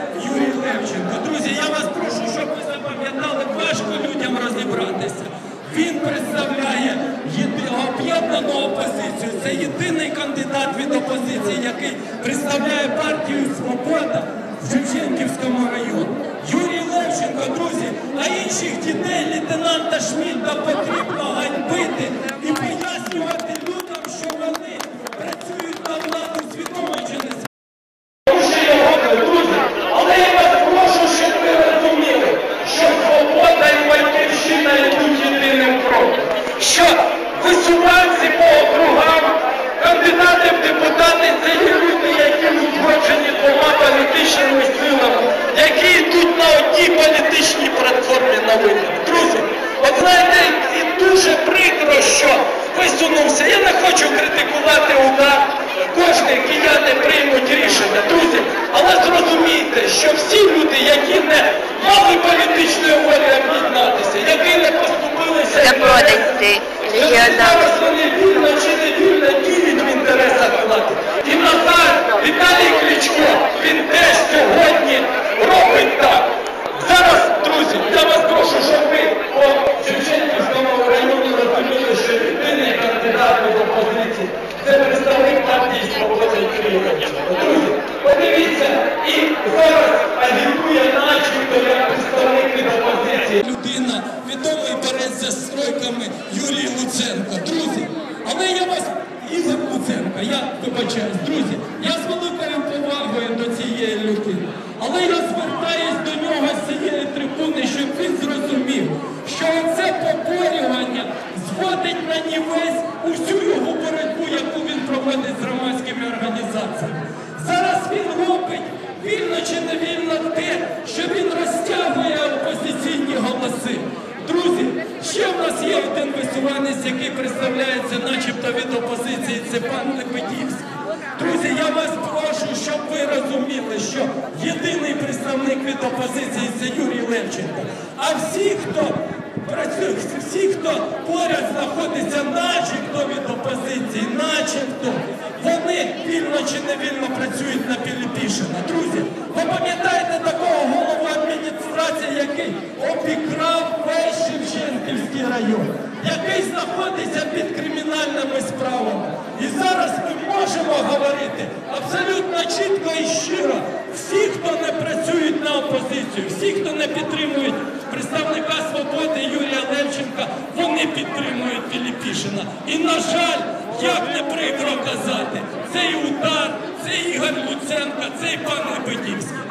Юрій Левченко. Друзі, я вас прошу, щоб ви запам'ятали, важко людям розібратися. Він представляє об'єднану опозицію. Це єдиний кандидат від опозиції, який представляє партію Свобода в Шевченківському районі. Юрій Левченко, друзі, а інших дітей лейтенанта Шмідта потрібно ганьбити і пояснювати людям, що вони працюють на владу свідомо чи не Друзі, але я вас прошу, щоб ви розуміли, що свобода і батьківщина йдуть єдиним кроком. Що висуванці по округам, кандидати в депутати це є люди, які узгоджені двома політичними силами, які йдуть на одній політичній платформі. Друзі, от знаєте, і дуже прикро, що висунувся. Я не хочу критикувати удар. Кожні кияни приймуть рішення, друзі. Але зрозумійте, що всі люди, які не мали політичної волі об'єднатися, які не поступилися зараз вони вільно чи не вільно діють в інтересах влади. І Назар Віталій Кличко, він теж сьогодні робить так. Зараз, друзі, я вас прошу, щоб ви по Шевченківському районі розуміли, що єдиний кандидат від опозиції це представник партії «Свобода» Юрій Левченко. Друзі, подивіться, і зараз агітує начебто як представник від опозиції. Людина, відомий борець за стройками Юрій Луценко. Друзі, але я вас, Ігор Луценко, я вибачаюсь, друзі, я з великою повагою до цієї людини. Але я звертаюсь до нього з цієї трибуни, щоб він зрозумів, що це поборювання зводить на нівець усю його боротьбу, яку він проводить з громадськими організаціями. Зараз він робить вільно чи не вільно який представляється начебто від опозиції, це пан Лебедівський. Друзі, я вас прошу, щоб ви розуміли, що єдиний представник від опозиції це Юрій Левченко. А всі, хто працює, всі, хто поряд знаходиться, начебто від опозиції, начебто, вони вільно чи не вільно працюють на Піліпішина. Друзі, ви пам'ятаєте такого голову адміністрації, який обікрав весь Шевченківський район, який знаходиться під кримінальними справами. І зараз ми можемо говорити абсолютно чітко і щиро. Всі, хто не працюють на опозицію, всі, хто не підтримують представника свободи Юрія Левченка, вони підтримують Піліпішина. І, на жаль, як не прикро казати, цей удар, це Ігор Луценко, цей пан Лебедівський.